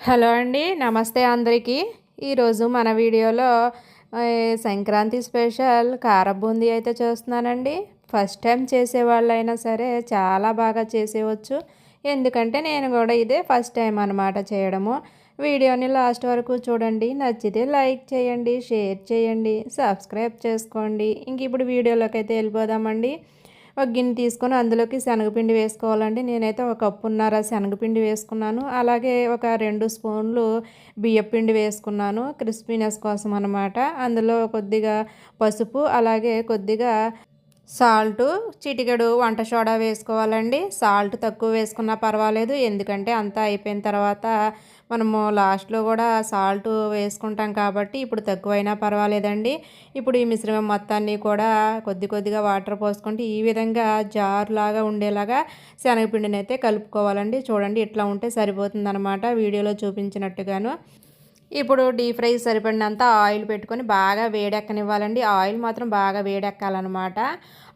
Hello అండి నమస్తే అందరికీ. ఈరోజు మన వీడియోలో సంక్రాంతి స్పెషల్ కార బూందీ అయితే చేస్తున్నానండి. ఫస్ట్ టైం చేసే వాళ్ళైనా సరే చాలా బాగా చేసేవచ్చు. ఎందుకంటే నేను కూడా ఇదే ఫస్ట్ టైం అనమాట చేయడము. వీడియోని లాస్ట్ వరకు చూడండి నచ్చితే లైక్ చేయండి షేర్ చేయండి సబ్స్క్రైబ్ చేసుకోండి. ఇంక ఇప్పుడు వీడియోలోకి అయితే వెళ్ళిపోదామండి. ఒక గిన్నె తీసుకొని అందులోకి శనగపిండి వేసుకోవాలండి. నేనైతే ఒక కప్పున్నర శనగపిండి వేసుకున్నాను. అలాగే ఒక రెండు స్పూన్లు బియ్యపిండి వేసుకున్నాను క్రిస్పీనెస్ కోసం అనమాట అందులో కొద్దిగా పసుపు అలాగే కొద్దిగా సాల్ట్ చిటికెడు వంట సోడా వేసుకోవాలండి. సాల్ట్ తక్కువ వేసుకున్నా పర్వాలేదు. ఎందుకంటే అంతా అయిపోయిన తర్వాత మనము లాస్ట్లో కూడా సాల్ట్ వేసుకుంటాం కాబట్టి ఇప్పుడు తక్కువైనా పర్వాలేదండి. ఇప్పుడు ఈ మిశ్రమం మొత్తాన్ని కూడా కొద్ది కొద్దిగా వాటర్ పోసుకుంటే ఈ విధంగా జార్ లాగా ఉండేలాగా శనగపిండిని అయితే కలుపుకోవాలండి. చూడండి ఇట్లా ఉంటే సరిపోతుంది వీడియోలో చూపించినట్టుగాను. ఇప్పుడు డీప్ ఫ్రై సరిపడినంత ఆయిల్ పెట్టుకొని బాగా వేడెక్కనివ్వాలండి. ఆయిల్ మాత్రం బాగా వేడెక్కాలన్నమాట.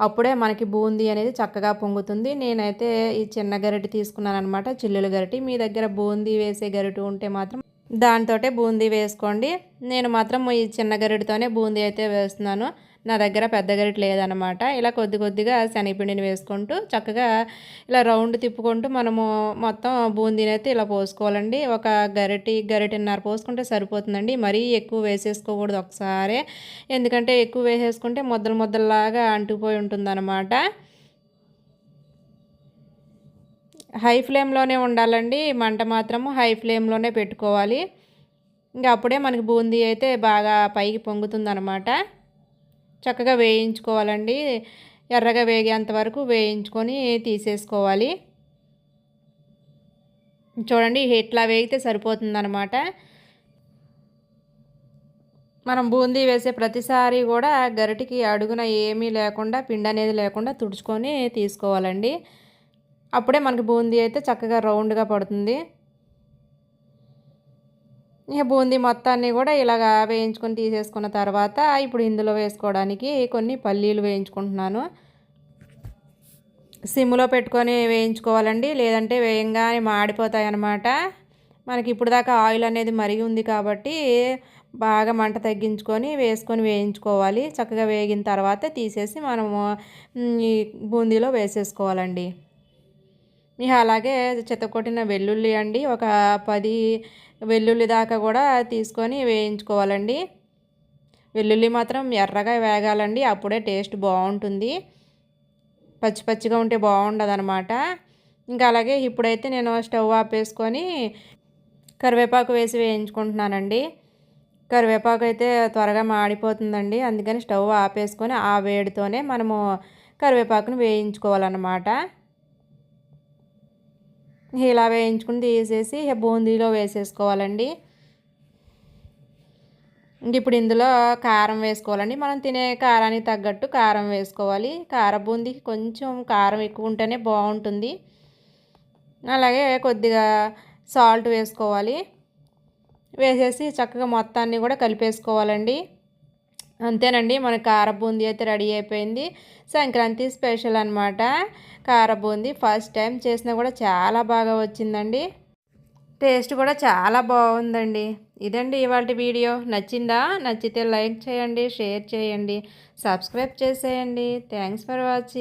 అప్పుడే మనకి బూందీ అనేది చక్కగా పొంగుతుంది. నేనైతే ఈ చిన్న గరిటె తీసుకున్నాను అనమాట చిల్లుల గరిటి. మీ దగ్గర బూందీ వేసే గరిటి ఉంటే మాత్రం దాంతో బూందీ వేసుకోండి. నేను మాత్రం ఈ చిన్న గరిటెతోనే బూందీ అయితే వేస్తున్నాను. నా దగ్గర పెద్ద గరిట లేదనమాట ఇలా కొద్ది కొద్దిగా శనగపిండిని వేసుకుంటూ చక్కగా ఇలా రౌండ్ తిప్పుకుంటూ మనము మొత్తం బూందీని అయితే ఇలా పోసుకోవాలండి. ఒక గరిటి గరిటిన్నర పోసుకుంటే సరిపోతుందండి. మరీ ఎక్కువ వేసేసుకోకూడదు ఒకసారి. ఎందుకంటే ఎక్కువ వేసేసుకుంటే ముద్దలు ముద్దల్లాగా అంటుకుపోయి ఉంటుందన్నమాట. హై ఫ్లేమ్లోనే ఉండాలండి. మంట మాత్రము హై ఫ్లేమ్లోనే పెట్టుకోవాలి. ఇంకా అప్పుడే మనకి బూందీ అయితే బాగా పైకి పొంగుతుందనమాట. చక్కగా వేయించుకోవాలండి. ఎర్రగా వేగేంత వరకు వేయించుకొని తీసేసుకోవాలి. చూడండి ఇట్లా వేగితే సరిపోతుందనమాట. మనం బూందీ వేసే ప్రతిసారి కూడా గరిటికి అడుగున ఏమీ లేకుండా పిండి అనేది లేకుండా తుడుచుకొని తీసుకోవాలండి. అప్పుడే మనకి బూందీ అయితే చక్కగా రౌండ్గా పడుతుంది. ఇక బూందీ మొత్తాన్ని కూడా ఇలాగ వేయించుకొని తీసేసుకున్న తర్వాత ఇప్పుడు ఇందులో వేసుకోవడానికి కొన్ని పల్లీలు వేయించుకుంటున్నాను. సిమ్లో పెట్టుకొని వేయించుకోవాలండి. లేదంటే వేయంగానే మాడిపోతాయి అన్నమాట మనకి ఇప్పుడు దాకా ఆయిల్ అనేది మరిగి ఉంది కాబట్టి బాగా మంట తగ్గించుకొని వేసుకొని వేయించుకోవాలి. చక్కగా వేగిన తర్వాత తీసేసి మనము ఈ బూందీలో వేసేసుకోవాలండి. ఇక అలాగే చెత్తకొట్టిన వెల్లుల్లి అండి ఒక పది వెల్లుల్లి దాకా కూడా తీసుకొని వేయించుకోవాలండి. వెల్లుల్లి మాత్రం ఎర్రగా వేగాలండి అప్పుడే టేస్ట్ బాగుంటుంది. పచ్చి పచ్చిగా ఉంటే బాగుండదు అనమాట ఇంకా అలాగే ఇప్పుడైతే నేను స్టవ్ ఆపేసుకొని కరివేపాకు వేసి వేయించుకుంటున్నానండి. కరివేపాకు అయితే త్వరగా మాడిపోతుందండి అందుకని స్టవ్ ఆపేసుకొని ఆ వేడితోనే మనము కరివేపాకును వేయించుకోవాలన్నమాట. ఇలా వేయించుకుని తీసేసి బూందీలో వేసేసుకోవాలండి. ఇప్పుడు ఇందులో కారం వేసుకోవాలండి. మనం తినే కారానికి తగ్గట్టు కారం వేసుకోవాలి. కార బూందీకి కొంచెం కారం ఎక్కువ ఉంటేనే బాగుంటుంది. అలాగే కొద్దిగా సాల్ట్ వేసుకోవాలి. వేసేసి చక్కగా మొత్తాన్ని కూడా కలిపేసుకోవాలండి. అంతేనండి మన కార బూందీ అయితే రెడీ అయిపోయింది. సంక్రాంతి స్పెషల్ అనమాట కార బూందీ ఫస్ట్ టైం చేసినా కూడా చాలా బాగా వచ్చిందండి. టేస్ట్ కూడా చాలా బాగుందండి. ఇదండి ఇవాళ వీడియో. నచ్చిందా? నచ్చితే లైక్ చేయండి షేర్ చేయండి సబ్స్క్రైబ్ చేసేయండి. Thanks for watching.